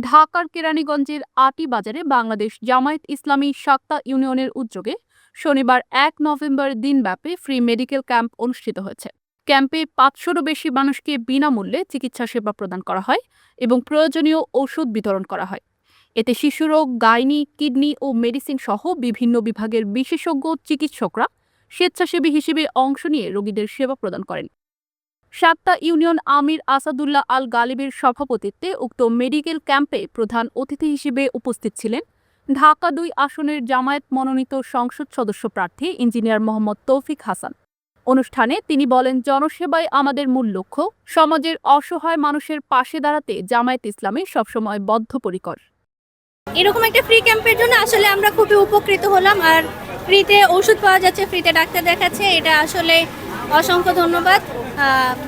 ঢাকার কেরানীগঞ্জের আটি বাজারে বাংলাদেশ জামায়াত ইসলামী সাক্তা ইউনিয়নের উদ্যোগে শনিবার এক নভেম্বর দিনব্যাপী ফ্রি মেডিকেল ক্যাম্প অনুষ্ঠিত হয়েছে। ক্যাম্পে পাঁচশোরও বেশি মানুষকে বিনামূল্যে চিকিৎসা সেবা প্রদান করা হয় এবং প্রয়োজনীয় ওষুধ বিতরণ করা হয়। এতে শিশুরোগ গাইনি, কিডনি ও মেডিসিন সহ বিভিন্ন বিভাগের বিশেষজ্ঞ, চিকিৎসকরা স্বেচ্ছাসেবী হিসেবে অংশ নিয়ে রোগীদের সেবা প্রদান করেন। সাতটা ইউনিয়ন আমির আসাদুল্লাহ আল গালিবের সভাপতিত্বে উক্ত মেডিকেল ক্যাম্পে প্রধান অতিথি হিসেবে উপস্থিত ছিলেন ঢাকা দুই আসনের জামায়াত মনোনীত সংসদ সদস্য প্রার্থী ইঞ্জিনিয়ার মোহাম্মদ তৌফিক হাসান। অনুষ্ঠানে তিনি বলেন, জনসেবাই আমাদের মূল লক্ষ্য, সমাজের অসহায় মানুষের পাশে দাঁড়াতে জামায়াত ইসলামী সবসময় বদ্ধপরিকর। এরকম একটা ফ্রি ক্যাম্পের জন্য আসলে আমরা খুবই উপকৃত হলাম। আর ফ্রিতে ওষুধ পাওয়া যাচ্ছে ফ্রিতে ডাক্তার দেখাচ্ছে, এটা আসলে অসংখ্য ধন্যবাদ।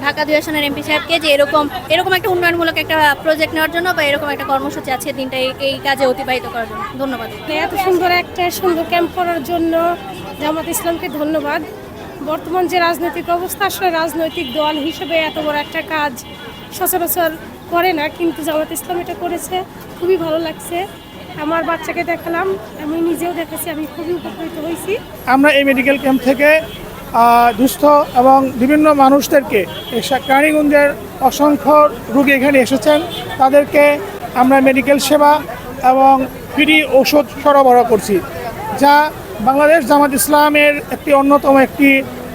ঢাকা দুই আসনের এমপি সাহেবকে যে এরকম এরকম একটা উন্নয়নমূলক একটা প্রজেক্ট নেওয়ার জন্য বা এরকম একটা কর্মসূচি আছে দিনটা এই- কাজে অতিবাহিত করার জন্য। ধন্যবাদ। এত সুন্দর একটা সুন্দর ক্যাম্প করার জন্য জামাত ইসলামকে ধন্যবাদ। বর্তমান যে রাজনৈতিক অবস্থা আসলে রাজনৈতিক দল হিসেবে এত বড় একটা কাজ সচরাচর করে না কিন্তু জামাত ইসলাম এটা করেছে। খুবই ভালো লাগছে। আমার বাচ্চাকে দেখালাম আমি নিজেও দেখেছি আমি খুবই উপকৃত হয়েছি। আমরা এই মেডিকেল ক্যাম্প থেকে দুস্থ এবং বিভিন্ন মানুষদেরকে কেরানীগঞ্জের অসংখ্য রোগী এখানে এসেছেন। তাদেরকে আমরা মেডিকেল সেবা এবং ফ্রি ওষুধ সরবরাহ করছি, যা বাংলাদেশ জামাত ইসলামের একটি অন্যতম একটি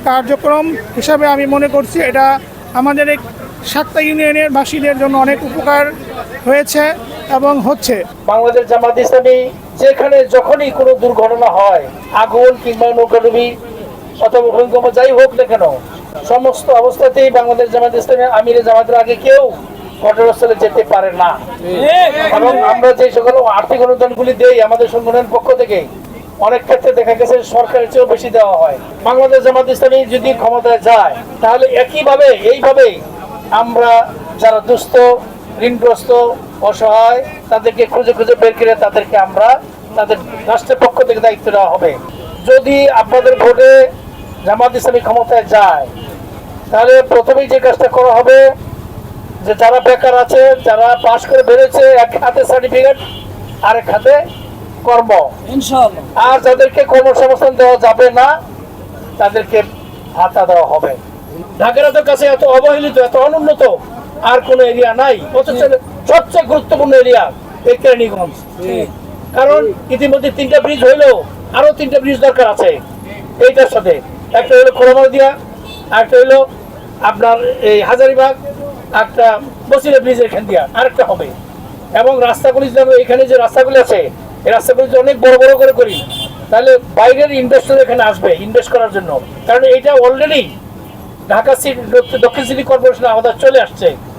কার্যক্রম হিসাবে আমি মনে করছি। এটা আমাদের এক সাতটা ইউনিয়নের বাসীদের জন্য অনেক উপকার হয়েছে এবং হচ্ছে। বাংলাদেশ জামাত ইসলামী যেখানে যখনই কোনো দুর্ঘটনা হয়, আগুন কিংবা নৌকাডুবি অথবা ভূমিকম্প যাই হোক না কেন, সমস্ত অবস্থাতেই বাংলাদেশ জামাত ইসলামী আমিরে জামাতের আগে কেউ ঘটনাস্থলে যেতে পারে না। এবং আমরা যে সকল আর্থিক অনুদানগুলি দেই আমাদের সংগঠনের পক্ষ থেকে, অনেক ক্ষেত্রে দেখা গেছে সরকারের চেয়েও বেশি দেওয়া হয়। বাংলাদেশ জামাত ইসলামী যদি ক্ষমতায় যায়, তাহলে একইভাবে, এইভাবেই আমরা যারা দুস্থ, ঋণগ্রস্ত, অসহায়, তাদেরকে খুঁজে খুঁজে বের করে তাদেরকে আমরা তাদের রাষ্ট্রের পক্ষ থেকে দায়িত্ব দেওয়া হবে। যদি আপনাদের ভোটে জামাত ইসলামী ক্ষমতায় যায় তাহলে প্রথমেই যে কাজটা করা হবে যে যারা বেকার আছে যারা পাশ করে বেরোচ্ছে এক হাতে সার্টিফিকেট আরেক হাতে কর্ম। আর যাদেরকে কর্মসংস্থান দেওয়া যাবে না তাদেরকে ভাতা দেওয়া হবে। ঢাকার কাছে এত অবহেলিত এত অনুন্নত আর কোন এরিয়া নাই। অথচ সবচেয়ে গুরুত্বপূর্ণ এরিয়া এই কেরানীগঞ্জ কারণ ইতিমধ্যে তিনটা ব্রিজ হইল আরও তিনটা ব্রিজ দরকার আছে। এইটার সাথে একটা হলো খোলামদিয়া একটা হলো আপনার এই হাজারিবাগ একটা বসিরা ব্রিজ এখান দিয়া, আরেকটা হবে। এবং রাস্তাগুলি আমরা এখানে যে রাস্তাগুলি আছে, এই রাস্তাগুলি অনেক বড় বড় করে করি, তাহলে বাইরের ইনভেস্টর এখানে আসবে ইনভেস্ট করার জন্য। কারণ এটা অলরেডি ঢাকা সিটি দক্ষিণ সিটি কর্পোরেশন আমাদের চলে আসছে।